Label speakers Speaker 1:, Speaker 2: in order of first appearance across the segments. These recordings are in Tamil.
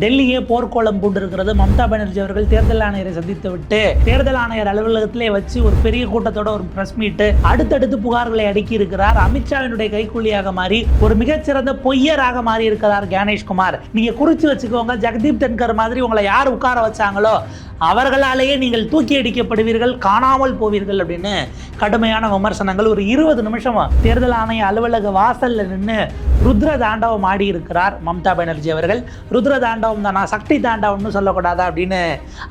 Speaker 1: டெல்லியே போர்க்கோளம் பூண்டிருக்கிறது மம்தா பானர்ஜி அவர்கள் தேர்தல் ஆணையரை சந்தித்து விட்டு தேர்தல் ஆணையர் அலுவலகத்திலே வச்சு ஒரு பெரிய கூட்டத்தோட ஒரு பிரஸ் மீட்டு அடுத்தடுத்து புகார்களை அடுக்கி இருக்கிறார் அமித்ஷாவினுடைய கைக்கூலியாக மாறி ஒரு மிகச்சிறந்த பொய்யராக மாறி இருக்கிறார் கணேஷ்குமார் நீங்க குறிச்சு வச்சுக்கோங்க ஜெகதீப் தென்கர் மாதிரி உங்களை யார் உட்கார வச்சாங்களோ அவர்களாலேயே நீங்கள் தூக்கி அடிக்கப்படுவீர்கள் காணாமல் போவீர்கள் அப்படின்னு கடுமையான விமர்சனங்கள் ஒரு இருபது நிமிஷம் தேர்தல் ஆணைய அலுவலக வாசலில் நின்று ருத்ர தாண்டவம் ஆடி இருக்கிறார் மம்தா பானர்ஜி அவர்கள் ருத்ர தாண்டவம் தானா சக்தி தாண்டவம்னு சொல்லக்கூடாதா அப்படின்னு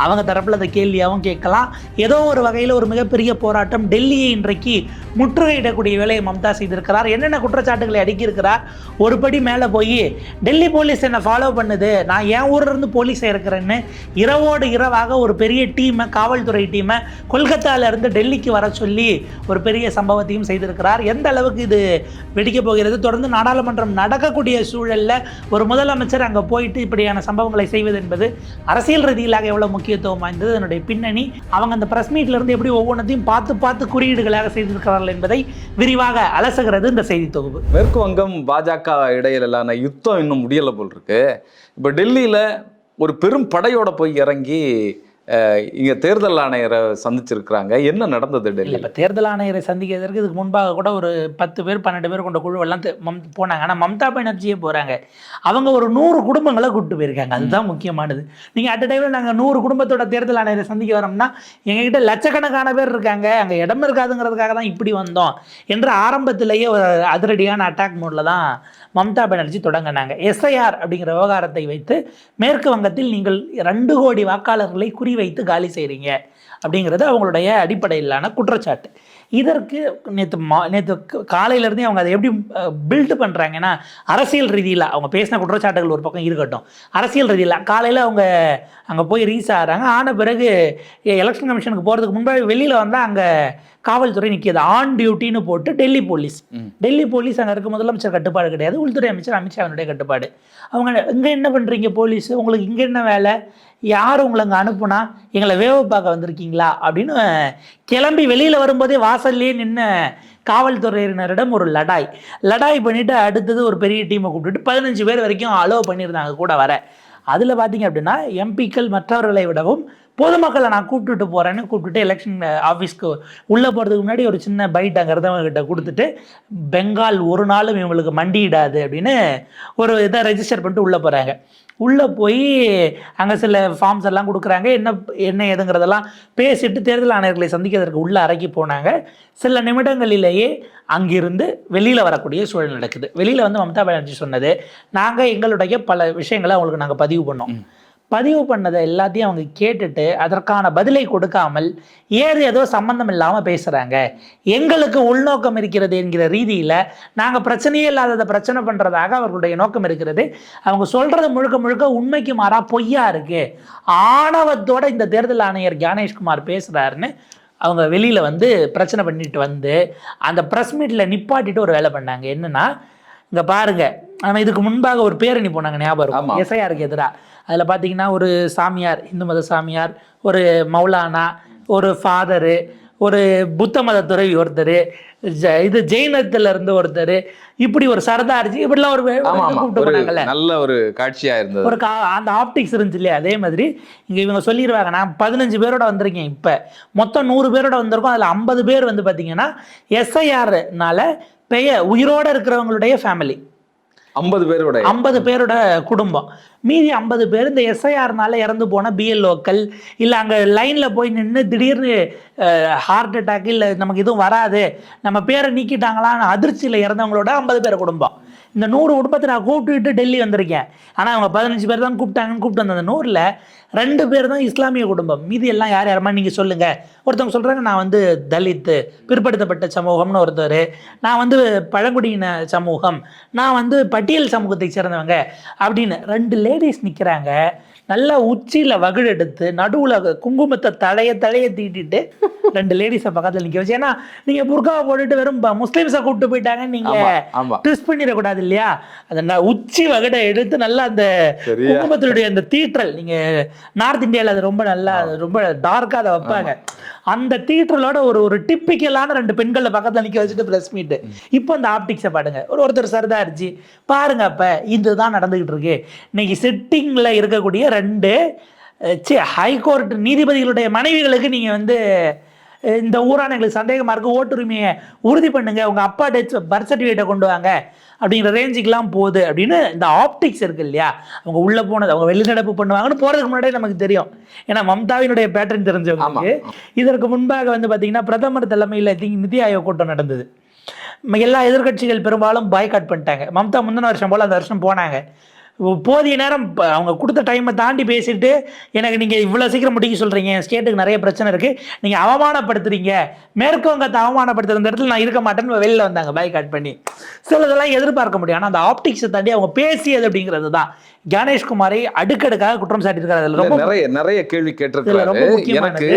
Speaker 1: அவங்க தரப்பில் அந்த கேள்வியாகவும் கேட்கலாம் ஏதோ ஒரு வகையில் ஒரு மிகப்பெரிய போராட்டம் டெல்லியை இன்றைக்கு முற்றுகையிடக்கூடிய வேலையை மம்தா செய்திருக்கிறார் என்னென்ன குற்றச்சாட்டுகளை அடிக்கியிருக்கிறார் ஒரு படி மேலே போய் டெல்லி போலீஸ் என்னை ஃபாலோ பண்ணுது நான் என் ஊரில் இருந்து போலீஸாக இருக்கிறேன்னு இரவோடு இரவாக ஒரு பெரிய டீமை காவல்துறை டீமை கொல்கத்தாவிலேருந்து டெல்லிக்கு வர சொல்லி ஒரு பெரிய சம்பவத்தையும் செய்திருக்கிறார் எந்த அளவுக்கு இது வெடிக்கப் போகிறது தொடர்ந்து நாடாளுமன்றம் நடக்கக்கூடிய சூழலில் ஒரு முதலமைச்சர் அங்கே போயிட்டு இப்படியான சம்பவங்களை செய்வது என்பது அரசியல் ரீதியிலாக எவ்வளோ முக்கியத்துவம் வாய்ந்தது அதனுடைய பின்னணி அவங்க அந்த ப்ரெஸ் மீட்லேருந்து எப்படி ஒவ்வொன்றத்தையும் பார்த்து பார்த்து குறியீடுகளாக செய்திருக்கிறார்கள் என்பதை விரிவாக அலசுகிறது இந்த செய்தி தொகுப்பு
Speaker 2: மேற்கு வங்கம் பாஜக இடையிலான யுத்தம் இன்னும் முடியலை போல் இருக்கு இப்போ டெல்லியில் ஒரு பெரும் படையோட போய் இறங்கி இங்கே தேர்தல் ஆணையரை சந்திச்சிருக்கிறாங்க என்ன நடந்தது டெல்லி
Speaker 1: இப்போ தேர்தல் ஆணையரை சந்திக்கிறதுக்கு இதுக்கு முன்பாக கூட ஒரு பத்து பேர் பன்னெண்டு பேர் கொண்ட குழுவெல்லாம் மம் போனாங்க ஆனால் மம்தா பானர்ஜியே போகிறாங்க அவங்க ஒரு நூறு குடும்பங்களை கூப்பிட்டு போயிருக்காங்க அதுதான் முக்கியமானது நீங்கள் அட் டைமில் நாங்கள் நூறு குடும்பத்தோட தேர்தல் ஆணையரை சந்திக்க வரோம்னா எங்ககிட்ட லட்சக்கணக்கான பேர் இருக்காங்க அங்கே இடம் இருக்காதுங்கிறதுக்காக தான் இப்படி வந்தோம் என்ற ஆரம்பத்திலேயே ஒரு அதிரடியான அட்டாக் மோடில் தான் மம்தா பானர்ஜி தொடங்கினாங்க எஸ்ஐஆர் அப்படிங்கிற விவகாரத்தை வைத்து மேற்கு வங்கத்தில் நீங்கள் ரெண்டு கோடி வாக்காளர்களை குறி குறிவைத்து காலி செய்கிறீங்க அப்படிங்கிறது அவங்களுடைய அடிப்படையிலான குற்றச்சாட்டு இதற்கு நேற்று மா நேற்று காலையிலேருந்தே அவங்க அதை எப்படி பில்டு பண்ணுறாங்கன்னா அரசியல் ரீதியில் அவங்க பேசின குற்றச்சாட்டுகள் ஒரு பக்கம் இருக்கட்டும் அரசியல் ரீதியில் காலையில் அவங்க அங்கே போய் ரீச் ஆகிறாங்க ஆன பிறகு எலெக்ஷன் கமிஷனுக்கு போகிறதுக்கு முன்பாக வெளியில் வந்தால் அங்கே காவல்துறை நிற்கிது ஆன் டியூட்டின்னு போட்டு டெல்லி போலீஸ் டெல்லி போலீஸ் அங்கே இருக்க முதலமைச்சர் கட்டுப்பாடு கிடையாது உள்துறை அமைச்சர் அமித்ஷாவினுடைய கட்டுப்பாடு அவங்க இங்கே என்ன பண்ணுறீங்க போலீஸ் உங்களுக்கு இங்கே என்ன வேலை யார் உங்களை அங்கே அனுப்புனா எங்களை வேவ பார்க்க வந்திருக்கீங்களா அப்படின்னு கிளம்பி வெளியில் வரும்போதே வாசல்லேயே நின்று காவல்துறையினரிடம் ஒரு லடாய் லடாய் பண்ணிவிட்டு அடுத்தது ஒரு பெரிய டீமை கூப்பிட்டுட்டு பதினஞ்சு பேர் வரைக்கும் அலோவ் பண்ணியிருந்தாங்க கூட வர அதில் பார்த்தீங்க அப்படின்னா எம்பிக்கள் மற்றவர்களை விடவும் பொதுமக்களை நான் கூப்பிட்டுட்டு போகிறேன்னு கூப்பிட்டுட்டு எலெக்ஷன் ஆஃபீஸ்க்கு உள்ளே போகிறதுக்கு முன்னாடி ஒரு சின்ன பைட் அவங்க கிட்ட கொடுத்துட்டு பெங்கால் ஒரு நாளும் இவங்களுக்கு மண்டியிடாது அப்படின்னு ஒரு இதை ரெஜிஸ்டர் பண்ணிட்டு உள்ளே போகிறாங்க உள்ளே போய் அங்கே சில ஃபார்ம்ஸ் எல்லாம் கொடுக்குறாங்க என்ன என்ன ஏதுங்கிறதெல்லாம் பேசிட்டு தேர்தல் ஆணையர்களை சந்திக்கிறதுக்கு உள்ளே அரைக்கி போனாங்க சில நிமிடங்களிலேயே அங்கிருந்து வெளியில் வரக்கூடிய சூழல் நடக்குது வெளியில் வந்து மம்தா பானர்ஜி சொன்னது நாங்கள் எங்களுடைய பல விஷயங்களை அவங்களுக்கு நாங்கள் பதிவு பண்ணோம் பதிவு பண்ணதை எல்லாத்தையும் அவங்க கேட்டுட்டு அதற்கான பதிலை கொடுக்காமல் ஏறு ஏதோ சம்பந்தம் இல்லாமல் பேசுகிறாங்க எங்களுக்கு உள்நோக்கம் இருக்கிறது என்கிற ரீதியில் நாங்கள் பிரச்சனையே இல்லாததை பிரச்சனை பண்ணுறதாக அவர்களுடைய நோக்கம் இருக்கிறது அவங்க சொல்கிறது முழுக்க முழுக்க உண்மைக்கு மாறாக பொய்யா இருக்குது ஆணவத்தோடு இந்த தேர்தல் ஆணையர் ஜானேஷ்குமார் பேசுகிறாருன்னு அவங்க வெளியில் வந்து பிரச்சனை பண்ணிட்டு வந்து அந்த ப்ரெஸ் மீட்டில் நிப்பாட்டிட்டு ஒரு வேலை பண்ணாங்க என்னென்னா இங்கே பாருங்கள் நம்ம இதுக்கு முன்பாக ஒரு பேரணி போனாங்க ஞாபகம் இருக்கும் எஸ்ஐஆருக்கு எதிராக அதில் பார்த்திங்கன்னா ஒரு சாமியார் இந்து மத சாமியார் ஒரு மௌலானா ஒரு ஃபாதரு ஒரு புத்த மத துறவி ஒருத்தர் ஜ இது ஜெயினத்தில் இருந்து ஒருத்தர் இப்படி ஒரு சரதார்ஜி இப்படிலாம் ஒரு கூப்பிட்டு
Speaker 2: நல்ல ஒரு காட்சியாக இருந்தது
Speaker 1: ஒரு கா அந்த ஆப்டிக்ஸ் இருந்துச்சு இல்லையா அதே மாதிரி இங்கே இவங்க சொல்லிடுவாங்க நான் பதினஞ்சு பேரோட வந்திருக்கேன் இப்போ மொத்தம் நூறு பேரோட வந்திருக்கோம் அதில் ஐம்பது பேர் வந்து பார்த்தீங்கன்னா எஸ்ஐஆர்னால பெயர் உயிரோடு இருக்கிறவங்களுடைய ஃபேமிலி ஐம்பது பேரோட ஐம்பது பேரோட குடும்பம் மீதி ஐம்பது பேர் இந்த எஸ்ஐஆர்னால இறந்து போன பிஎல்ஓக்கள் இல்லை அங்கே லைனில் போய் நின்று திடீர்னு ஹார்ட் அட்டாக் இல்லை நமக்கு எதுவும் வராது நம்ம பேரை நீக்கிட்டாங்களான்னு அதிர்ச்சியில் இறந்தவங்களோட ஐம்பது பேர் குடும்பம் இந்த நூறு குடும்பத்தை நான் கூப்பிட்டு டெல்லி வந்திருக்கேன் ஆனால் அவங்க பதினஞ்சு பேர் தான் கூப்பிட்டாங்கன்னு கூப்பிட்டு வந்த அந்த நூறில் ரெண்டு பேர் தான் இஸ்லாமிய குடும்பம் மீதி எல்லாம் யார் யாரமா நீங்கள் சொல்லுங்கள் ஒருத்தவங்க சொல்கிறாங்க நான் வந்து தலித்து பிற்படுத்தப்பட்ட சமூகம்னு ஒருத்தர் நான் வந்து பழங்குடியின சமூகம் நான் வந்து பட்டியல் சமூகத்தை சேர்ந்தவங்க அப்படின்னு ரெண்டு லேடிஸ் நிற்கிறாங்க நல்லா உச்சியில் வகுடு எடுத்து நடுவில் குங்குமத்தை தழைய தழைய தீட்டிட்டு ரெண்டு லேடிஸை பக்கத்தில் நிற்க வச்சு ஏன்னா நீங்கள் புர்காவை போட்டுட்டு வெறும் முஸ்லீம்ஸை கூப்பிட்டு போயிட்டாங்க நீங்கள் ட்விஸ்ட் பண்ணிடக்கூடாது இல்லையா அந்த உச்சி வகடை எடுத்து நல்லா அந்த குடும்பத்தினுடைய அந்த தீற்றல் நீங்க நார்த் இந்தியாவில் அது ரொம்ப நல்லா ரொம்ப டார்க்கா அதை வைப்பாங்க அந்த தீற்றலோட ஒரு ஒரு டிப்பிக்கலான ரெண்டு பெண்களை பக்கத்தில் நிற்க வச்சுட்டு ப்ரெஸ் மீட்டு இப்போ அந்த ஆப்டிக்ஸை பாடுங்க ஒரு ஒருத்தர் இருச்சு பாருங்க அப்போ இதுதான் நடந்துகிட்டு இருக்கு இன்னைக்கு செட்டிங்கில் இருக்கக்கூடிய ரெண்டு சே ஹைகோர்ட் நீதிபதிகளுடைய மனைவிகளுக்கு நீங்கள் வந்து இந்த ஊரான எங்களுக்கு சந்தேகமாக இருக்குது ஓட்டுரிமையை உறுதி பண்ணுங்கள் உங்கள் அப்பா டெத் பர்த் சர்டிஃபிகேட்டை கொண்டு வாங்க அப்படிங்கிற ரேஞ்சுக்கெலாம் போகுது அப்படின்னு இந்த ஆப்டிக்ஸ் இருக்கு இல்லையா அவங்க உள்ளே போனது அவங்க வெளிநடப்பு பண்ணுவாங்கன்னு போகிறதுக்கு முன்னாடியே நமக்கு தெரியும் ஏன்னா மம்தாவினுடைய பேட்டர்ன் தெரிஞ்சவங்க இதற்கு முன்பாக வந்து பார்த்தீங்கன்னா பிரதமர் தலைமையில் நிதி ஆயோக் கூட்டம் நடந்தது எல்லா எதிர்கட்சிகள் பெரும்பாலும் பாய்காட் பண்ணிட்டாங்க மம்தா முந்தின வருஷம் போல் அந்த வருஷம் போனாங்க போதிய நேரம் அவங்க கொடுத்த டைமை தாண்டி பேசிட்டு எனக்கு நீங்கள் இவ்வளோ சீக்கிரம் முடிக்க சொல்கிறீங்க என் ஸ்டேட்டுக்கு நிறைய பிரச்சனை இருக்குது நீங்கள் அவமானப்படுத்துறீங்க மேற்கு வங்கத்தை அவமானப்படுத்துகிற இந்த இடத்துல நான் இருக்க மாட்டேன்னு வெளியில் வந்தாங்க பைக் கட் பண்ணி சிலதெல்லாம் எதிர்பார்க்க முடியும் ஆனால் அந்த ஆப்டிக்ஸை தாண்டி அவங்க பேசியது அப்படிங்கிறது தான் கணேஷ்குமாரை அடுக்கடுக்காக குற்றம் சாட்டியிருக்காரு
Speaker 2: அதில் ரொம்ப நிறைய நிறைய கேள்வி கேட்டிருக்காரு எனக்கு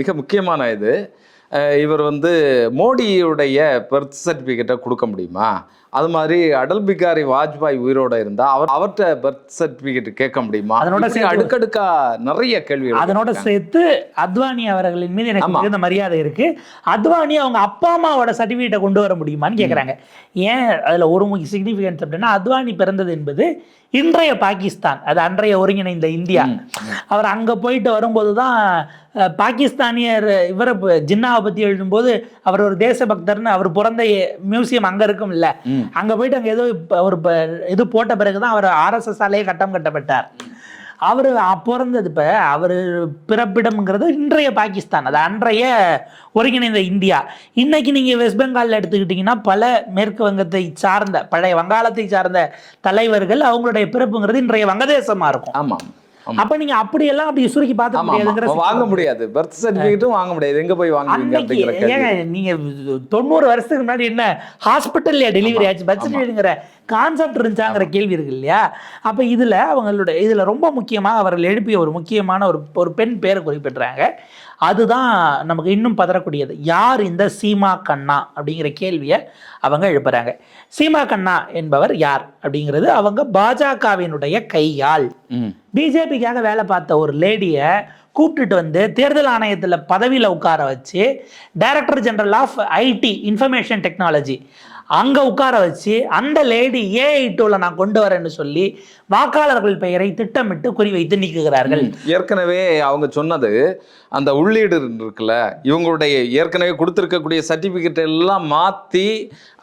Speaker 2: மிக முக்கியமான இது இவர் வந்து மோடியுடைய பர்த் சர்டிஃபிகேட்டை கொடுக்க முடியுமா அது மாதிரி அடல் பிகாரி வாஜ்பாய் உயிரோட இருந்தால் அவர் அவர்கிட்ட பர்த் சர்டிஃபிகேட் கேட்க முடியுமா அதனோட அடுக்கடுக்கா நிறைய கேள்வி
Speaker 1: அதனோட சேர்த்து அத்வானி அவர்களின் மீது எனக்கு மிகுந்த மரியாதை இருக்கு அத்வானி அவங்க அப்பா அம்மாவோட சர்டிஃபிகேட்டை கொண்டு வர முடியுமான்னு கேட்குறாங்க ஏன் அதில் ஒரு முக்கிய சிக்னிஃபிகன்ஸ் அப்படின்னா அத்வானி பிறந்தது என்பது இன்றைய பாகிஸ்தான் அது அன்றைய ஒருங்கிணைந்த இந்தியா அவர் அங்கே போயிட்டு வரும்போது தான் பாகிஸ்தானியர் இவர ஜின்னாவை பற்றி எழுதும்போது அவர் ஒரு தேசபக்தர்னு அவர் பிறந்த மியூசியம் அங்கே இருக்கும் இல்லை அங்கே போயிட்டு அங்கே ஏதோ ஒரு இது போட்ட பிறகு தான் அவர் ஆர்எஸ்எஸ்ஸாலேயே கட்டம் கட்டப்பட்டார் அவர் பிறந்தது இப்போ அவர் பிறப்பிடம்ங்கிறது இன்றைய பாகிஸ்தான் அது அன்றைய ஒருங்கிணைந்த இந்தியா இன்றைக்கி நீங்கள் வெஸ்ட் பெங்காலில் எடுத்துக்கிட்டிங்கன்னா பல மேற்கு வங்கத்தை சார்ந்த பழைய வங்காளத்தை சார்ந்த தலைவர்கள் அவங்களுடைய பிறப்புங்கிறது இன்றைய வங்கதேசமாக இருக்கும் ஆமாம் அப்ப நீங்க அப்படியெல்லாம் அப்படி சுருக்கி பார்த்து
Speaker 2: முடியாதுங்கிற வாங்க முடியாது பர்த் சர்டிபிகேட்டும் வாங்க முடியாது எங்க போய்
Speaker 1: வாங்குவீங்க நீங்க தொண்ணூறு வருஷத்துக்கு முன்னாடி என்ன ஹாஸ்பிட்டல்ல டெலிவரி ஆச்சு பர்த் சர்டிபிகேட்ங்கிற கான்செப்ட் இருந்துச்சாங்கிற கேள்வி இருக்கு இல்லையா அப்போ இதில் அவங்களுடைய இதில் ரொம்ப முக்கியமாக அவர்கள் எழுப்பிய ஒரு முக்கியமான ஒரு ஒரு பெண் பேரை குறிப்பிட்றாங்க அதுதான் நமக்கு இன்னும் பதறக்கூடியது யார் இந்த சீமா கண்ணா அப்படிங்கிற கேள்வியை அவங்க எழுப்புறாங்க சீமா கண்ணா என்பவர் யார் அப்படிங்கிறது அவங்க பாஜகவினுடைய கையால் பிஜேபிக்காக வேலை பார்த்த ஒரு லேடியை கூப்பிட்டுட்டு வந்து தேர்தல் ஆணையத்தில் பதவியில் உட்கார வச்சு director general of IT information technology அங்கே உட்கார வச்சு அந்த லேடி ஏஐ டூவில் நான் கொண்டு வரேன்னு சொல்லி வாக்காளர்கள் பெயரை திட்டமிட்டு குறிவைத்து நீக்குகிறார்கள்
Speaker 2: ஏற்கனவே அவங்க சொன்னது அந்த உள்ளீடு இருக்குல்ல இவங்களுடைய ஏற்கனவே கொடுத்துருக்கக்கூடிய சர்டிஃபிகேட் எல்லாம் மாற்றி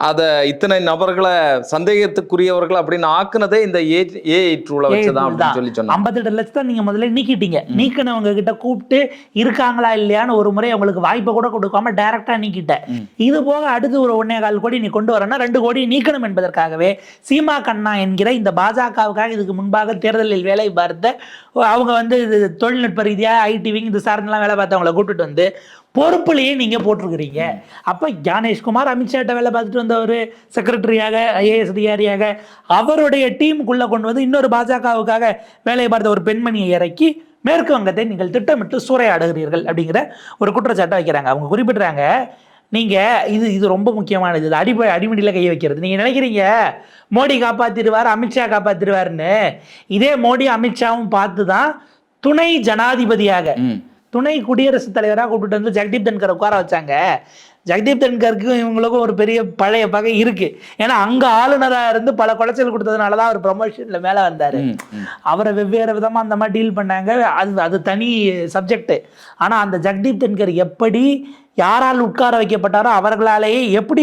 Speaker 2: அதை இத்தனை நபர்களை சந்தேகத்துக்குரியவர்கள் அப்படின்னு ஆக்குனதே இந்த ஏ ஏ டூல வச்சுதான் அப்படின்னு சொல்லி
Speaker 1: சொன்னாங்க ஐம்பத்தெட்டு லட்சத்தை நீங்கள் முதல்ல நீக்கிட்டீங்க நீக்கினவங்க கிட்ட கூப்பிட்டு இருக்காங்களா இல்லையான்னு ஒரு முறை அவங்களுக்கு வாய்ப்பை கூட கொடுக்காம டைரக்டாக நீக்கிட்டேன் இது போக அடுத்து ஒரு ஒன்னே கால் கோடி நீ கொண்டு வரனா ரெண்டு கோடி நீக்கணும் என்பதற்காகவே சீமா கண்ணா என்கிற இந்த பாஜகவுக்காக இதுக்கு முன்பாக தேர்தலில் வேலை பார்த்த அவங்க வந்து இது தொழில்நுட்ப ரீதியாக ஐடிவிங் இது சார்ந்தெல்லாம் வேலை பார்த்தவங்கள கூப்பிட்டு வந்து பொறுப்புலையே நீங்கள் போட்டிருக்கிறீங்க அப்போ ஜானேஷ்குமார் அமித்ஷாட்ட வேலை பார்த்துட்டு வந்தவர் செக்ரட்டரியாக ஐஏஎஸ் அதிகாரியாக அவருடைய டீமுக்குள்ளே கொண்டு வந்து இன்னொரு பாஜகவுக்காக வேலையை பார்த்த ஒரு பெண்மணியை இறக்கி மேற்கு வங்கத்தை நீங்கள் திட்டமிட்டு சூறையாடுகிறீர்கள் அப்படிங்கிற ஒரு குற்றச்சாட்டை வைக்கிறாங்க அவங்க குறிப்பிட்றாங்க நீங்க இது இது ரொம்ப முக்கியமானது இது அடிப்படை அடிமடியில் கை வைக்கிறது நீங்க நினைக்கிறீங்க மோடி காப்பாத்திடுவார் அமித்ஷா காப்பாத்திடுவாருன்னு இதே மோடி அமித்ஷாவும் பார்த்து தான் துணை ஜனாதிபதியாக துணை குடியரசுத் தலைவராக கூப்பிட்டு வந்து ஜெகதீப் தன்கரை உட்கார வச்சாங்க ஜெகதீப் தன்கருக்கும் இவங்களுக்கும் ஒரு பெரிய பழைய பகை இருக்கு ஏன்னா அங்க ஆளுநராக இருந்து பல குளைச்சல் கொடுத்ததுனால தான் அவர் ப்ரமோஷன்ல மேல வந்தாரு அவரை வெவ்வேறு விதமா அந்த மாதிரி டீல் பண்ணாங்க அது அது தனி சப்ஜெக்ட் ஆனா அந்த ஜெகதீப் தன்கர் எப்படி யாரால் உட்கார வைக்கப்பட்டாரோ அவர்களாலேயே எப்படி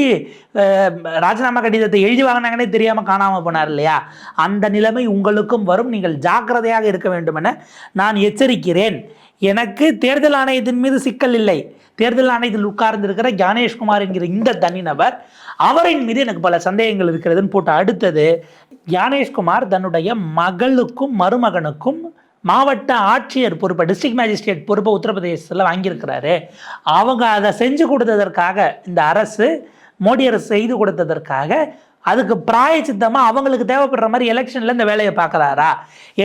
Speaker 1: ராஜினாமா கடிதத்தை எழுதி வாங்கினாங்கன்னே தெரியாமல் காணாமல் போனார் இல்லையா அந்த நிலைமை உங்களுக்கும் வரும் நீங்கள் ஜாக்கிரதையாக இருக்க வேண்டும் என நான் எச்சரிக்கிறேன் எனக்கு தேர்தல் ஆணையத்தின் மீது சிக்கல் இல்லை தேர்தல் ஆணையத்தில் உட்கார்ந்திருக்கிற ஜானேஷ்குமார் என்கிற இந்த தனிநபர் அவரின் மீது எனக்கு பல சந்தேகங்கள் இருக்கிறதுன்னு போட்டு அடுத்தது ஞானேஷ்குமார் தன்னுடைய மகளுக்கும் மருமகனுக்கும் மாவட்ட ஆட்சியர் பொறுப்பை டிஸ்ட்ரிக்ட் மேஜிஸ்ட்ரேட் பொறுப்பை உத்தரப்பிரதேசத்தில் வாங்கியிருக்கிறாரு அவங்க அதை செஞ்சு கொடுத்ததற்காக இந்த அரசு மோடி அரசு செய்து கொடுத்ததற்காக அதுக்கு பிராய சித்தமாக அவங்களுக்கு தேவைப்படுற மாதிரி எலெக்ஷனில் இந்த வேலையை பார்க்குறாரா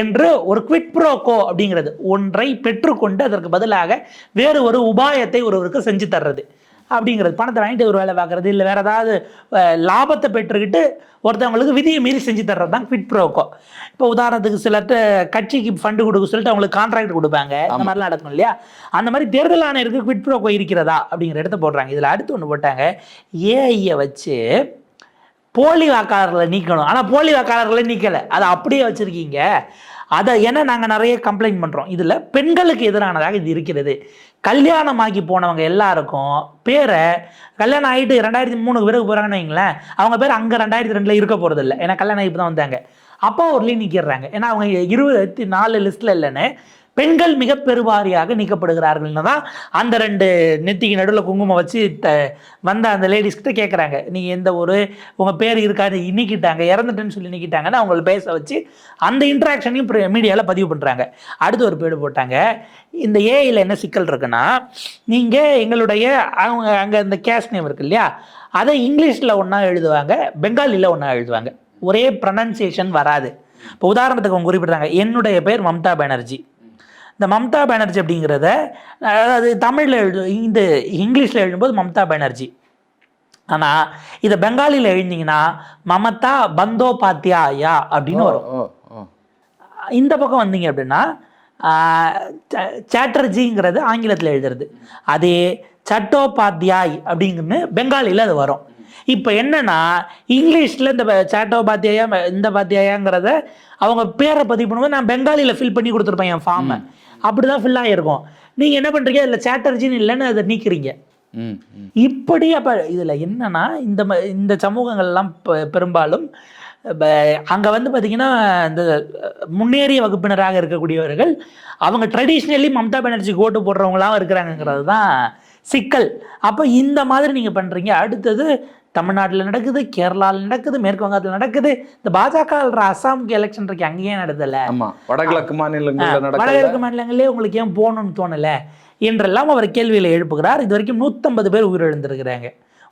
Speaker 1: என்று ஒரு குவிட் ப்ரோகோ அப்படிங்கிறது ஒன்றை பெற்றுக்கொண்டு அதற்கு பதிலாக வேறு ஒரு உபாயத்தை ஒருவருக்கு செஞ்சு தர்றது அப்படிங்கிறது பணத்தை வாங்கிட்டு ஒரு வேலை பார்க்குறது இல்லை வேறு ஏதாவது லாபத்தை பெற்றுக்கிட்டு ஒருத்தவங்களுக்கு விதியை மீறி செஞ்சு தர்றது தான் குவிட் ப்ரோக்கோ இப்போ உதாரணத்துக்கு சிலர்கிட்ட கட்சிக்கு ஃபண்டு கொடுக்க சொல்லிட்டு அவங்களுக்கு கான்ட்ராக்ட் கொடுப்பாங்க அந்த மாதிரிலாம் நடக்கும் இல்லையா அந்த மாதிரி தேர்தல் ஆணையருக்கு குவிட் ப்ரோக்கோ இருக்கிறதா அப்படிங்கிற இடத்த போடுறாங்க இதில் அடுத்து ஒன்று போட்டாங்க ஏஐயை வச்சு போலி வாக்காளர்களை நீக்கணும் ஆனால் போலி வாக்காளர்களை நீக்கலை அதை அப்படியே வச்சுருக்கீங்க அதை ஏன்னா நாங்கள் நிறைய கம்ப்ளைண்ட் பண்ணுறோம் இதில் பெண்களுக்கு எதிரானதாக இது இருக்கிறது கல்யாணமாகி போனவங்க எல்லாருக்கும் பேரை கல்யாணம் ஆகிட்டு ரெண்டாயிரத்தி மூணுக்கு பிறகு போகிறாங்கன்னு வைங்களேன் அவங்க பேர் அங்கே ரெண்டாயிரத்தி ரெண்டில் இருக்க போகிறது இல்லை ஏன்னா கல்யாணம் ஆகி தான் வந்தாங்க ஒரு லீ நிற்கிறாங்க ஏன்னா அவங்க இருபத்தி நாலு லிஸ்ட்டில் இல்லைன்னு பெண்கள் மிக பெருவாரியாக நீக்கப்படுகிறார்கள்னு தான் அந்த ரெண்டு நெத்திக்கு நடுவில் குங்குமம் வச்சு த வந்த அந்த லேடிஸ்கிட்ட கேட்குறாங்க நீங்கள் எந்த ஒரு உங்கள் பேர் இருக்காது நீக்கிட்டாங்க இறந்துட்டேன்னு சொல்லி நீக்கிட்டாங்கன்னு அவங்கள பேச வச்சு அந்த இன்ட்ராக்ஷனையும் மீடியாவில் பதிவு பண்ணுறாங்க அடுத்து ஒரு பேடு போட்டாங்க இந்த ஏஐயில் என்ன சிக்கல் இருக்குன்னா நீங்கள் எங்களுடைய அவங்க அங்கே இந்த கேஷ் நேம் இருக்கு இல்லையா அதை இங்கிலீஷில் ஒன்றா எழுதுவாங்க பெங்காலியில் ஒன்றா எழுதுவாங்க ஒரே ப்ரனன்சியேஷன் வராது இப்போ உதாரணத்துக்கு அவங்க குறிப்பிட்றாங்க என்னுடைய பேர் மம்தா பானர்ஜி இந்த மம்தா பானர்ஜி அப்படிங்கிறத அதாவது தமிழில் எழுது இந்த இங்கிலீஷில் எழுதும்போது மம்தா பானர்ஜி ஆனால் இதை பெங்காலியில் எழுந்தீங்கன்னா மமதா பந்தோபாத்தியாயா அப்படின்னு வரும் இந்த பக்கம் வந்தீங்க அப்படின்னா சாட்டர்ஜிங்கிறது ஆங்கிலத்தில் எழுதுறது அதே சட்டோபாத்தியாய் அப்படிங்குன்னு பெங்காலியில் அது வரும் இப்போ என்னன்னா இங்கிலீஷில் இந்த சாட்டோ பாத்தியாயா இந்த பாத்தியாயாங்கிறத அவங்க பேரை பதிவு பண்ணும்போது நான் பெங்காலியில் ஃபில் பண்ணி கொடுத்துருப்பேன் என் ஃபார்மை அப்படி தான் ஃபில் ஆகிருக்கும் நீங்கள் என்ன பண்ணுறீங்க இதில் சாட்டர்ஜின்னு இல்லைன்னு அதை நீக்கிறீங்க இப்படி அப்போ இதில் என்னன்னா இந்த இந்த சமூகங்கள்லாம் பெரும்பாலும் அங்கே வந்து பார்த்திங்கன்னா இந்த முன்னேறிய வகுப்பினராக இருக்கக்கூடியவர்கள் அவங்க ட்ரெடிஷ்னலி மம்தா பானர்ஜிக்கு ஓட்டு போடுறவங்களாம் இருக்கிறாங்கிறது தான் சிக்கல் அப்போ இந்த மாதிரி நீங்கள் பண்ணுறீங்க அடுத்தது தமிழ்நாட்டில் நடக்குது கேரளாவில் நடக்குது மேற்கு வங்கத்தில் நடக்குது இந்த பாஜக அசாமுக்கு எலெக்ஷன் இருக்கு அங்கேயே நடத்தல
Speaker 2: வடகிழக்கு மாநிலங்கள்
Speaker 1: வடகிழக்கு மாநிலங்களே உங்களுக்கு ஏன் போகணும்னு தோணல என்றெல்லாம் அவர் கேள்வியில் எழுப்புகிறார் இது வரைக்கும் நூற்றம்பது பேர் உயிரிழந்திருக்கிறாங்க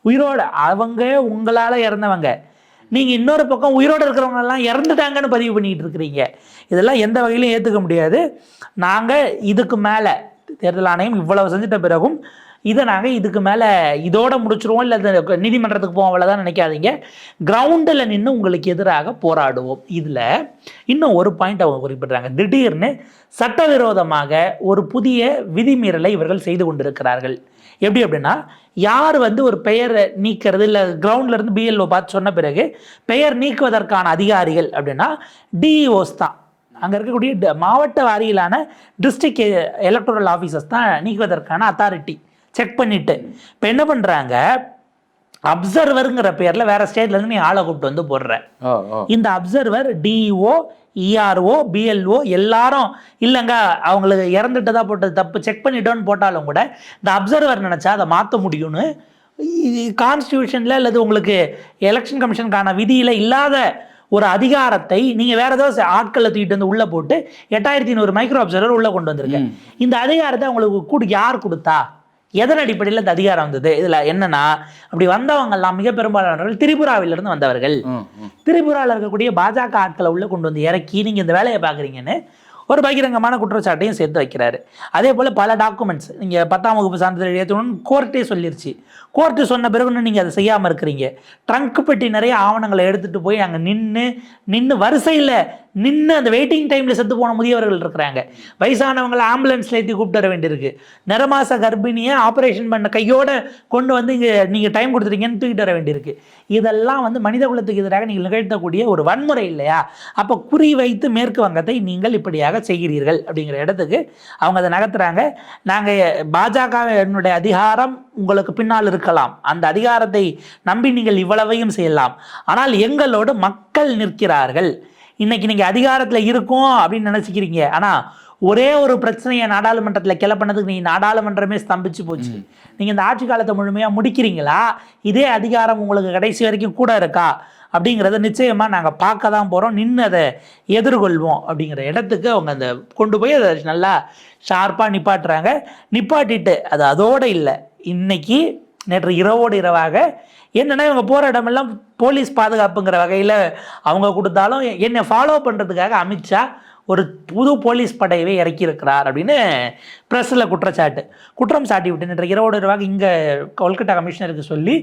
Speaker 1: உயிரோட அவங்க உங்களால் இறந்தவங்க நீங்கள் இன்னொரு பக்கம் உயிரோடு எல்லாம் இறந்துட்டாங்கன்னு பதிவு பண்ணிட்டு இருக்கிறீங்க இதெல்லாம் எந்த வகையிலும் ஏற்றுக்க முடியாது நாங்கள் இதுக்கு மேலே தேர்தல் ஆணையம் இவ்வளவு செஞ்சிட்ட பிறகும் இதை நாங்கள் இதுக்கு மேலே இதோட முடிச்சிருவோம் இல்லை நீதிமன்றத்துக்கு போவோம் அவ்வளோதான் நினைக்காதீங்க கிரவுண்டில் நின்று உங்களுக்கு எதிராக போராடுவோம் இதில் இன்னும் ஒரு பாயிண்ட் அவங்க குறிப்பிடுறாங்க திடீர்னு சட்டவிரோதமாக ஒரு புதிய விதிமீறலை இவர்கள் செய்து கொண்டிருக்கிறார்கள் எப்படி அப்படின்னா யார் வந்து ஒரு பெயர் நீக்கிறது இல்லை கிரவுண்ட்லேருந்து பிஎல்ஓ பார்த்து சொன்ன பிறகு பெயர் நீக்குவதற்கான அதிகாரிகள் அப்படின்னா டிஇஓஸ் e தான் அங்கே இருக்கக்கூடிய மாவட்ட வாரியிலான டிஸ்ட்ரிக்ட் எலக்ட்ரல் ஆஃபீஸர்ஸ் தான் நீக்குவதற்கான அத்தாரிட்டி செக் பண்ணிவிட்டு இப்போ என்ன பண்ணுறாங்க அப்சர்வருங்கிற பேரில் வேறு ஸ்டேட்லேருந்து நீ ஆளை கூப்பிட்டு வந்து போடுற இந்த அப்சர்வர் டிஇஓ இஆர்ஓ பிஎல்ஓ எல்லாரும் இல்லைங்க அவங்களுக்கு இறந்துட்டதா போட்டது தப்பு செக் பண்ணிட்டோன்னு போட்டாலும் கூட இந்த அப்சர்வர் நினச்சா அதை மாற்ற முடியும்னு கான்ஸ்டியூஷனில் அல்லது உங்களுக்கு எலெக்ஷன் கமிஷனுக்கான விதியில் இல்லாத ஒரு அதிகாரத்தை நீங்கள் வேறு ஏதாவது ஆட்களை தூக்கிட்டு வந்து உள்ளே போட்டு எட்டாயிரத்தி நூறு மைக்ரோ அப்சர்வர் உள்ளே கொண்டு வந்திருக்கேன் இந்த அதிகாரத்தை அவங்களுக்கு கூடு யார் கொடுத்தா எதன் அடிப்படையில் இந்த அதிகாரம் வந்தது இதில் என்னன்னா அப்படி வந்தவங்கெல்லாம் மிக பெரும்பாலானவர்கள் திரிபுராவிலிருந்து வந்தவர்கள் திரிபுராவில் இருக்கக்கூடிய பாஜக ஆட்களை உள்ளே கொண்டு வந்து இறக்கி நீங்கள் இந்த வேலையை பார்க்குறீங்கன்னு ஒரு பகிரங்கமான குற்றச்சாட்டையும் சேர்த்து வைக்கிறாரு அதே போல் பல டாக்குமெண்ட்ஸ் நீங்கள் பத்தாம் வகுப்பு சான்றிதழ் ஏற்றணும்னு கோர்ட்டே சொல்லிருச்சு கோர்ட்டு சொன்ன பிறகு நீங்கள் அதை செய்யாமல் இருக்கிறீங்க ட்ரங்க் பெட்டி நிறைய ஆவணங்களை எடுத்துகிட்டு போய் அங்கே நின்று நின்று வரிசையில் நின்று அந்த வெயிட்டிங் டைமில் செத்து போன முதியவர்கள் இருக்கிறாங்க வயசானவங்களை ஆம்புலன்ஸில் ஏற்றி கூப்பிட்டு வர வேண்டியிருக்கு நிறமாச கர்ப்பிணியை ஆப்ரேஷன் பண்ண கையோடு கொண்டு வந்து இங்கே நீங்கள் டைம் கொடுத்துருக்கீங்கன்னு தூக்கிட்டு வர வேண்டியிருக்கு இதெல்லாம் வந்து மனித குலத்துக்கு எதிராக நீங்கள் நிகழ்த்தக்கூடிய ஒரு வன்முறை இல்லையா அப்போ குறி வைத்து மேற்கு வங்கத்தை நீங்கள் இப்படியாக செய்கிறீர்கள் அப்படிங்கிற இடத்துக்கு அவங்க அதை நகர்த்துறாங்க நாங்கள் பாஜக என்னுடைய அதிகாரம் உங்களுக்கு பின்னால் இருக்கலாம் அந்த அதிகாரத்தை நம்பி நீங்கள் இவ்வளவையும் செய்யலாம் ஆனால் எங்களோடு மக்கள் நிற்கிறார்கள் இன்னைக்கு நீங்கள் அதிகாரத்தில் இருக்கும் அப்படின்னு நினைச்சிக்கிறீங்க ஆனால் ஒரே ஒரு பிரச்சனையை நாடாளுமன்றத்தில் கிளப்பினதுக்கு நீ நாடாளுமன்றமே ஸ்தம்பிச்சு போச்சு நீங்கள் இந்த ஆட்சி காலத்தை முழுமையாக முடிக்கிறீங்களா இதே அதிகாரம் உங்களுக்கு கடைசி வரைக்கும் கூட இருக்கா அப்படிங்கிறத நிச்சயமாக நாங்கள் பார்க்க தான் போகிறோம் நின்று அதை எதிர்கொள்வோம் அப்படிங்கிற இடத்துக்கு அவங்க அந்த கொண்டு போய் அதை நல்லா ஷார்ப்பாக நிப்பாட்டுறாங்க நிப்பாட்டிட்டு அது அதோடு இல்லை இன்றைக்கி நேற்று இரவோடு இரவாக என்னென்னா இவங்க போகிற இடமெல்லாம் போலீஸ் பாதுகாப்புங்கிற வகையில் அவங்க கொடுத்தாலும் என்னை ஃபாலோ பண்ணுறதுக்காக அமித்ஷா ஒரு புது போலீஸ் படையவே இறக்கியிருக்கிறார் அப்படின்னு ப்ரெஸ்ஸில் குற்றச்சாட்டு குற்றம் சாட்டி விட்டு நின்ற இரவோடு ரூபாய்க்கு இங்கே கொல்கட்டா கமிஷனருக்கு சொல்லி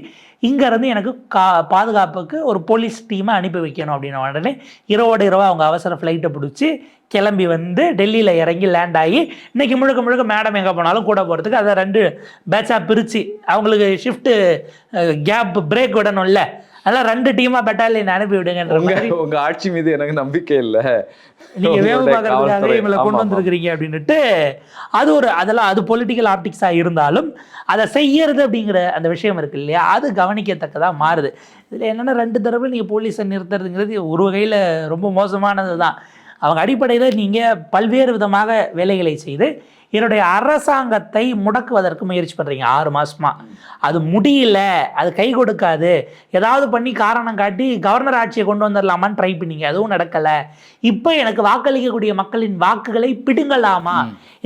Speaker 1: இங்கேருந்து எனக்கு கா பாதுகாப்புக்கு ஒரு போலீஸ் டீமை அனுப்பி வைக்கணும் அப்படின்னு உடனே இரவோடு இரவாக அவங்க அவசர ஃப்ளைட்டை பிடிச்சி கிளம்பி வந்து டெல்லியில் இறங்கி லேண்ட் ஆகி இன்றைக்கி முழுக்க முழுக்க மேடம் எங்கே போனாலும் கூட போகிறதுக்கு அதை ரெண்டு பேட்சாக பிரித்து அவங்களுக்கு ஷிஃப்ட்டு கேப் பிரேக் விடணும் இல்லை அதெல்லாம் ரெண்டு டீமா பெட்டாலியன் அனுப்பி விடுங்கன்ற மாதிரி
Speaker 2: உங்க ஆட்சி மீது எனக்கு நம்பிக்கை இல்ல
Speaker 1: நீங்க வேவு பார்க்கறதுக்காக இவங்களை கொண்டு வந்திருக்கிறீங்க அப்படின்ட்டு அது ஒரு அதெல்லாம் அது பொலிட்டிக்கல் ஆப்டிக்ஸா இருந்தாலும் அதை செய்யறது அப்படிங்கிற அந்த விஷயம் இருக்கு இல்லையா அது கவனிக்கத்தக்கதா மாறுது இதுல என்னன்னா ரெண்டு தடவை நீங்க போலீஸை நிறுத்துறதுங்கிறது ஒரு வகையில ரொம்ப மோசமானது தான் அவங்க அடிப்படையில் நீங்கள் பல்வேறு விதமாக வேலைகளை செய்து என்னுடைய அரசாங்கத்தை முடக்குவதற்கு முயற்சி பண்ணுறீங்க ஆறு மாதமாக அது முடியல அது கை கொடுக்காது ஏதாவது பண்ணி காரணம் காட்டி கவர்னர் ஆட்சியை கொண்டு வந்துடலாமான்னு ட்ரை பண்ணீங்க அதுவும் நடக்கலை இப்போ எனக்கு வாக்களிக்கக்கூடிய மக்களின் வாக்குகளை பிடுங்கலாமா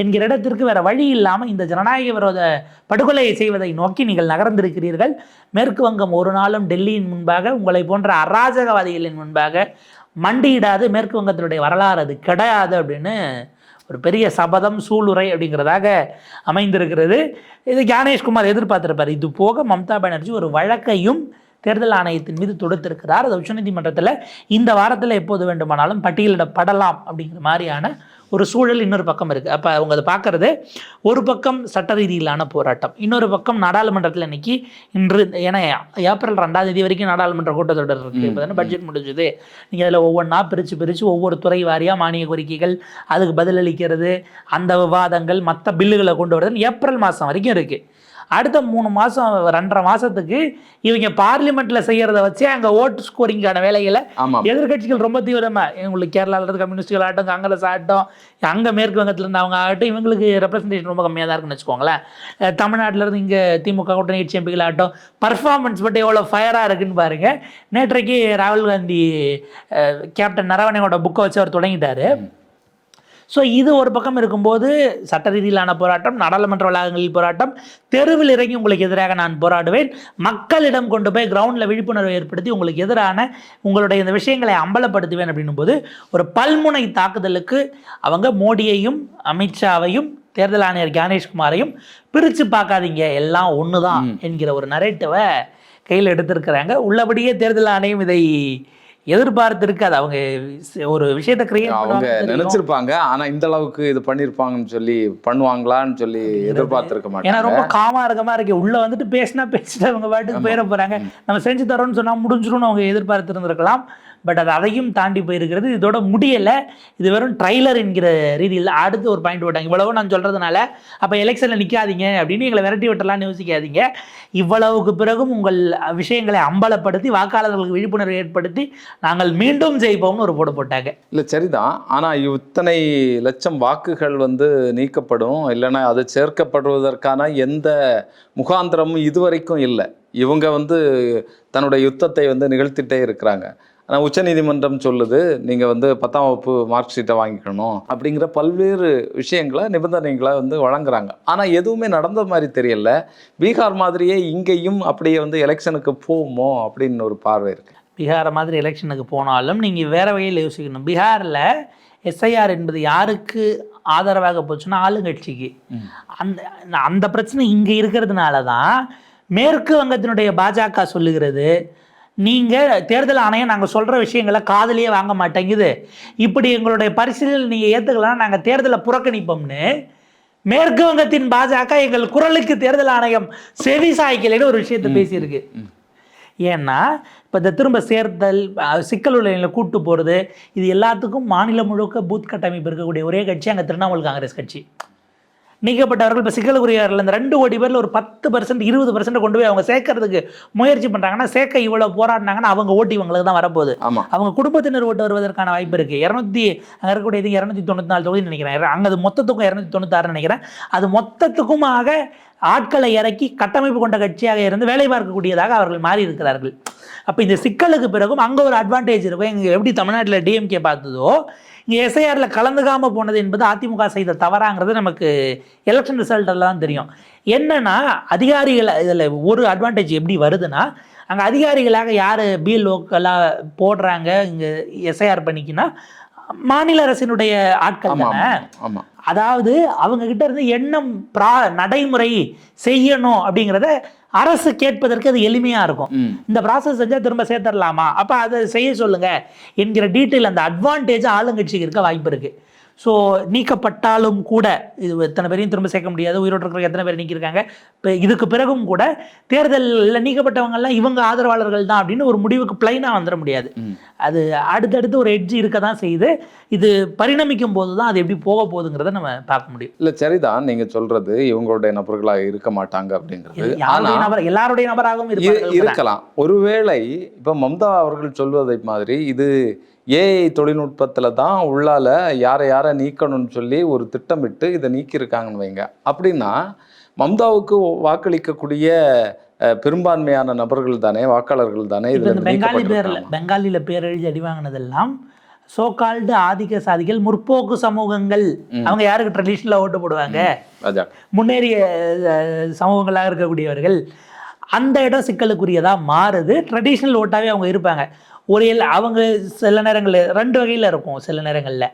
Speaker 1: என்கிற இடத்திற்கு வேறு வழி இல்லாமல் இந்த ஜனநாயக விரோத படுகொலையை செய்வதை நோக்கி நீங்கள் நகர்ந்திருக்கிறீர்கள் மேற்கு வங்கம் ஒரு நாளும் டெல்லியின் முன்பாக உங்களை போன்ற அராஜகவாதிகளின் முன்பாக மண்டியிடாது மேற்கு வங்கத்தினுடைய வரலாறு அது கிடையாது அப்படின்னு ஒரு பெரிய சபதம் சூளுரை அப்படிங்கிறதாக அமைந்திருக்கிறது இது ஞானேஷ்குமார் எதிர்பார்த்துருப்பார் இது போக மம்தா பானர்ஜி ஒரு வழக்கையும் தேர்தல் ஆணையத்தின் மீது தொடுத்திருக்கிறார் அது உச்சநீதிமன்றத்தில் இந்த வாரத்தில் எப்போது வேண்டுமானாலும் பட்டியலிடப்படலாம் அப்படிங்கிற மாதிரியான ஒரு சூழல் இன்னொரு பக்கம் இருக்குது அப்போ அவங்க அதை பார்க்குறது ஒரு பக்கம் சட்ட ரீதியிலான போராட்டம் இன்னொரு பக்கம் நாடாளுமன்றத்தில் இன்னைக்கு இன்று ஏன்னா ஏப்ரல் ரெண்டாம் தேதி வரைக்கும் நாடாளுமன்ற கூட்டத்தொடர் இருக்குது பட்ஜெட் முடிஞ்சது நீங்கள் அதில் ஒவ்வொன்றா பிரித்து பிரித்து ஒவ்வொரு துறை வாரியாக மானிய கோரிக்கைகள் அதுக்கு பதிலளிக்கிறது அந்த விவாதங்கள் மற்ற பில்லுகளை கொண்டு வரதுன்னு ஏப்ரல் மாதம் வரைக்கும் இருக்குது அடுத்த மூணு மாதம் ரெண்டரை மாதத்துக்கு இவங்க பார்லிமெண்ட்டில் செய்கிறத வச்சு அங்கே ஓட்டு ஸ்கோரிங்கான வேலைகளை எதிர்கட்சிகள் ரொம்ப தீவிரமாக இவங்களுக்கு கேரளாவில் இருந்து கம்யூனிஸ்ட்கள் ஆகட்டும் காங்கிரஸ் ஆகட்டும் அங்கே மேற்கு வங்கத்தில் இருந்து அவங்க ஆகட்டும் இவங்களுக்கு ரெப்ரஸன்டேஷன் ரொம்ப கம்மியாக தான் இருக்குன்னு வச்சுக்கோங்களேன் தமிழ்நாட்டிலேருந்து இங்கே திமுக கூட்டணி கட்சி எம்பிகள் ஆகட்டும் பர்ஃபார்மன்ஸ் மட்டும் எவ்வளோ ஃபயராக இருக்குன்னு பாருங்கள் நேற்றைக்கு ராகுல் காந்தி கேப்டன் நரவணையோட புக்கை வச்சு அவர் தொடங்கிட்டாரு ஸோ இது ஒரு பக்கம் இருக்கும்போது சட்ட ரீதியிலான போராட்டம் நாடாளுமன்ற வளாகங்களில் போராட்டம் தெருவில் இறங்கி உங்களுக்கு எதிராக நான் போராடுவேன் மக்களிடம் கொண்டு போய் கிரவுண்டில் விழிப்புணர்வை ஏற்படுத்தி உங்களுக்கு எதிரான உங்களுடைய இந்த விஷயங்களை அம்பலப்படுத்துவேன் அப்படின்னும் போது ஒரு பல்முனை தாக்குதலுக்கு அவங்க மோடியையும் அமித்ஷாவையும் தேர்தல் ஆணையர் கானேஷ்குமாரையும் பிரித்து பார்க்காதீங்க எல்லாம் ஒன்று தான் என்கிற ஒரு நரேட்டிவை கையில் எடுத்திருக்கிறாங்க உள்ளபடியே தேர்தல் ஆணையம் இதை எதிர்பார்த்திருக்கு அது அவங்க ஒரு விஷயத்த கிரியேட்
Speaker 2: அவங்க நினைச்சிருப்பாங்க ஆனா இந்த அளவுக்கு இது பண்ணிருப்பாங்கன்னு சொல்லி பண்ணுவாங்களான்னு சொல்லி எதிர்பார்த்திருக்க மாட்டாங்க
Speaker 1: ஏன்னா ரொம்ப காமா இருக்கு உள்ள வந்துட்டு பேசினா பேசிட்டு அவங்க பாட்டுக்கு போயிட போறாங்க நம்ம செஞ்சு தரோம்னு சொன்னா முடிஞ்சிடும் அவங்க எதிர்பார்த்திருந்திருக்கலாம் பட் அது அதையும் தாண்டி போயிருக்கிறது இதோட முடியலை இது வெறும் ட்ரைலர் என்கிற ரீதியில் அடுத்து ஒரு பாயிண்ட் போட்டாங்க இவ்வளவு நான் சொல்கிறதுனால அப்போ எலெக்ஷனில் நிற்காதீங்க அப்படின்னு எங்களை விரட்டி விட்டலாம்னு யோசிக்காதீங்க இவ்வளவுக்கு பிறகும் உங்கள் விஷயங்களை அம்பலப்படுத்தி வாக்காளர்களுக்கு விழிப்புணர்வு ஏற்படுத்தி நாங்கள் மீண்டும் ஜெயிப்போம்னு ஒரு போட போட்டாங்க
Speaker 2: இல்லை சரிதான் ஆனால் இத்தனை லட்சம் வாக்குகள் வந்து நீக்கப்படும் இல்லைன்னா அது சேர்க்கப்படுவதற்கான எந்த முகாந்திரமும் இதுவரைக்கும் இல்லை இவங்க வந்து தன்னுடைய யுத்தத்தை வந்து நிகழ்த்திட்டே இருக்கிறாங்க ஆனால் உச்சநீதிமன்றம் சொல்லுது நீங்கள் வந்து பத்தாம் வகுப்பு மார்க் ஷீட்டை வாங்கிக்கணும் அப்படிங்கிற பல்வேறு விஷயங்களை நிபந்தனைகளை வந்து வழங்குறாங்க ஆனால் எதுவுமே நடந்த மாதிரி தெரியல பீகார் மாதிரியே இங்கேயும் அப்படியே வந்து எலெக்ஷனுக்கு போமோ அப்படின்னு ஒரு பார்வை இருக்குது
Speaker 1: பீகார் மாதிரி எலெக்ஷனுக்கு போனாலும் நீங்கள் வேறு வகையில் யோசிக்கணும் பீகாரில் எஸ்ஐஆர் என்பது யாருக்கு ஆதரவாக போச்சுன்னா ஆளுங்கட்சிக்கு அந்த அந்த பிரச்சனை இங்கே இருக்கிறதுனால தான் மேற்கு வங்கத்தினுடைய பாஜக சொல்லுகிறது நீங்கள் தேர்தல் ஆணையம் நாங்கள் சொல்கிற விஷயங்களை காதலியே வாங்க மாட்டேங்குது இப்படி எங்களுடைய பரிசீலனை நீங்கள் ஏற்றுக்கலாம் நாங்கள் தேர்தலை புறக்கணிப்போம்னு மேற்கு வங்கத்தின் பாஜக எங்கள் குரலுக்கு தேர்தல் ஆணையம் செவி சாய்க்கலைன்னு ஒரு விஷயத்தை பேசியிருக்கு ஏன்னா இப்போ இந்த திரும்ப சேர்த்தல் சிக்கல் உள்ள கூட்டு போகிறது இது எல்லாத்துக்கும் மாநிலம் முழுக்க பூத் கட்டமைப்பு இருக்கக்கூடிய ஒரே கட்சி அங்கே திரிணாமுல் காங்கிரஸ் கட்சி நீக்கப்பட்டவர்கள் இப்போ சிக்கலுக்குரியவர்கள் அந்த ரெண்டு கோடி பேரில் ஒரு பத்து பர்சன்ட் இருபது பர்சன்ட் கொண்டு போய் அவங்க சேர்க்கறதுக்கு முயற்சி பண்ணுறாங்கன்னா சேர்க்க இவ்வளோ போராடினாங்கன்னா அவங்க ஓட்டி இவங்களுக்கு தான் வரப்போகுது அவங்க குடும்பத்தினர் ஓட்டு வருவதற்கான வாய்ப்பு இருக்குது இரநூத்தி அங்கே இருக்கக்கூடியது இரநூத்தி தொண்ணூற்றி நாலு தொகுதி நினைக்கிறேன் அங்கே அது மொத்தத்துக்கும் இரநூத்தி தொண்ணூத்தாறு நினைக்கிறேன் அது மொத்தத்துக்குமாக ஆட்களை இறக்கி கட்டமைப்பு கொண்ட கட்சியாக இருந்து வேலை பார்க்கக்கூடியதாக அவர்கள் மாறி இருக்கிறார்கள் அப்போ இந்த சிக்கலுக்கு பிறகும் அங்கே ஒரு அட்வான்டேஜ் இருக்கும் எங்கள் எப்படி தமிழ்நாட்டில் டிஎம்கே பார்த்ததோ இங்கே எஸ்ஐஆரில் கலந்துக்காமல் போனது என்பது அதிமுக செய்த தவறாங்கிறது நமக்கு எலெக்ஷன் ரிசல்ட்டில் தான் தெரியும் என்னென்னா அதிகாரிகள் இதில் ஒரு அட்வான்டேஜ் எப்படி வருதுன்னா அங்கே அதிகாரிகளாக யார் லோக்கலாக போடுறாங்க இங்கே எஸ்ஐஆர் பண்ணிக்கினா மாநில அரசினுடைய ஆட்கள் தானே அதாவது கிட்ட இருந்து என்ன பிரா நடைமுறை செய்யணும் அப்படிங்கிறத அரசு கேட்பதற்கு அது எளிமையாக இருக்கும் இந்த ப்ராசஸ் செஞ்சால் திரும்ப சேர்த்துடலாமா அப்போ அதை செய்ய சொல்லுங்க என்கிற டீட்டெயில் அந்த அட்வான்டேஜ் ஆளுங்கட்சிக்கு இருக்க வாய்ப்பு இருக்கு ஸோ நீக்கப்பட்டாலும் கூட இது எத்தனை பேரையும் திரும்ப சேர்க்க முடியாது உயிரோடு இருக்கிற எத்தனை பேர் நீக்கியிருக்காங்க இப்போ இதுக்கு பிறகும் கூட தேர்தலில் நீக்கப்பட்டவங்கெல்லாம் இவங்க ஆதரவாளர்கள் தான் அப்படின்னு ஒரு முடிவுக்கு பிளைனாக வந்துட முடியாது அது அடுத்தடுத்து ஒரு எட்ஜ் இருக்க தான் செய்யுது இது பரிணமிக்கும் போது தான் அது எப்படி போக போகுதுங்கிறத நம்ம பார்க்க முடியும்
Speaker 2: இல்லை சரிதான் நீங்கள் சொல்கிறது இவங்களுடைய நபர்களாக இருக்க மாட்டாங்க
Speaker 1: அப்படிங்கிறது நபர் எல்லாருடைய நபராகவும்
Speaker 2: இருக்கலாம் ஒருவேளை இப்போ மம்தா அவர்கள் சொல்வதை மாதிரி இது ஏஐ தொழில்நுட்பத்தில் தான் உள்ளால் யாரை யாரை நீக்கணும்னு சொல்லி ஒரு திட்டமிட்டு இதை நீக்கியிருக்காங்கன்னு வைங்க அப்படின்னா மம்தாவுக்கு வாக்களிக்கக்கூடிய பெரும்பான்மையான நபர்கள் தானே வாக்காளர்கள் தானே இது பெங்காலி பேரில்
Speaker 1: பெங்காலியில் பேர் எழுதி அடி வாங்கினதெல்லாம் சோகால்டு ஆதிக்க சாதிகள் முற்போக்கு சமூகங்கள் அவங்க யாருக்கு ட்ரெடிஷ்னலாக ஓட்டு போடுவாங்க முன்னேறிய சமூகங்களாக இருக்கக்கூடியவர்கள் அந்த இடம் சிக்கலுக்குரியதாக மாறுது ட்ரெடிஷ்னல் ஓட்டாகவே அவங்க இருப்பாங்க ஒரு அவங்க சில நேரங்களில் ரெண்டு வகையில் இருக்கும் சில நேரங்களில்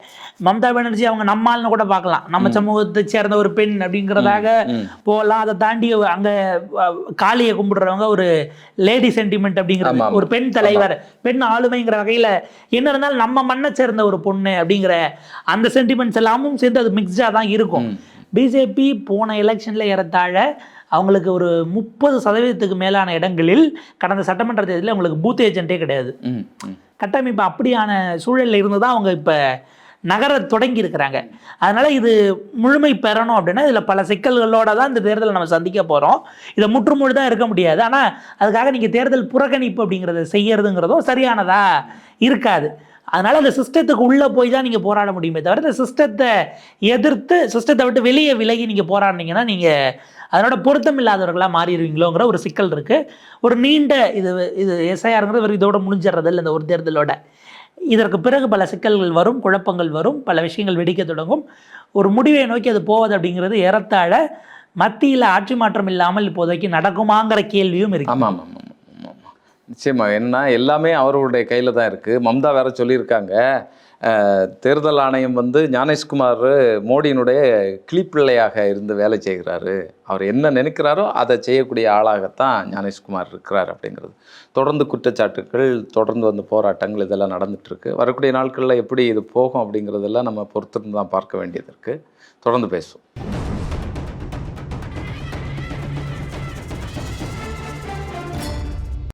Speaker 1: மம்தா பானர்ஜி அவங்க நம்மால்னு கூட பார்க்கலாம் நம்ம சமூகத்தை சேர்ந்த ஒரு பெண் அப்படிங்கிறதாக போகலாம் அதை தாண்டி அங்கே காளியை கும்பிடுறவங்க ஒரு லேடி சென்டிமெண்ட் அப்படிங்கிற ஒரு பெண் தலைவர் பெண் ஆளுமைங்கிற வகையில் என்ன இருந்தாலும் நம்ம மண்ணை சேர்ந்த ஒரு பொண்ணு அப்படிங்கிற அந்த சென்டிமெண்ட்ஸ் எல்லாமும் சேர்ந்து அது மிக்சாக தான் இருக்கும் பிஜேபி போன எலெக்ஷனில் ஏறத்தாழ அவங்களுக்கு ஒரு முப்பது சதவீதத்துக்கு மேலான இடங்களில் கடந்த சட்டமன்ற தேர்தலில் அவங்களுக்கு பூத் ஏஜென்ட்டே கிடையாது கட்டமைப்பு அப்படியான சூழலில் இருந்து தான் அவங்க இப்போ நகர தொடங்கி இருக்கிறாங்க அதனால் இது முழுமை பெறணும் அப்படின்னா இதில் பல சிக்கல்களோடு தான் இந்த தேர்தலை நம்ம சந்திக்க போகிறோம் இதை முற்றுமுழு தான் இருக்க முடியாது ஆனால் அதுக்காக நீங்கள் தேர்தல் புறக்கணிப்பு அப்படிங்கிறத செய்யறதுங்கிறதும் சரியானதா இருக்காது அதனால் அந்த சிஸ்டத்துக்கு உள்ளே போய் தான் நீங்கள் போராட முடியுமே தவிர இந்த சிஸ்டத்தை எதிர்த்து சிஸ்டத்தை விட்டு வெளியே விலகி நீங்கள் போராடினீங்கன்னா நீங்கள் அதனோட பொருத்தம் இல்லாதவர்களாக மாறிடுவீங்களோங்கிற ஒரு சிக்கல் இருக்குது ஒரு நீண்ட இது இது எஸ்ஐஆருங்கிறது ஒரு இதோட முடிஞ்சிடறது இல்லை இந்த ஒரு தேர்தலோட இதற்கு பிறகு பல சிக்கல்கள் வரும் குழப்பங்கள் வரும் பல விஷயங்கள் வெடிக்க தொடங்கும் ஒரு முடிவை நோக்கி அது போவது அப்படிங்கிறது ஏறத்தாழ மத்தியில் ஆட்சி மாற்றம் இல்லாமல் இப்போதைக்கு நடக்குமாங்கிற கேள்வியும் இருக்கு
Speaker 2: ஆமாம் ஆமாம் ஆமாம் நிச்சயமாக என்ன எல்லாமே அவர்களுடைய கையில் தான் இருக்குது மம்தா வேற சொல்லியிருக்காங்க தேர்தல் ஆணையம் வந்து ஞானேஷ்குமார் மோடியினுடைய கிளிப்பிள்ளையாக இருந்து வேலை செய்கிறாரு அவர் என்ன நினைக்கிறாரோ அதை செய்யக்கூடிய ஆளாகத்தான் ஞானேஷ்குமார் இருக்கிறார் அப்படிங்கிறது தொடர்ந்து குற்றச்சாட்டுகள் தொடர்ந்து வந்து போராட்டங்கள் இதெல்லாம் நடந்துகிட்ருக்கு வரக்கூடிய நாட்களில் எப்படி இது போகும் அப்படிங்கிறதெல்லாம் நம்ம பொறுத்திருந்து தான் பார்க்க வேண்டியது இருக்குது தொடர்ந்து பேசுவோம்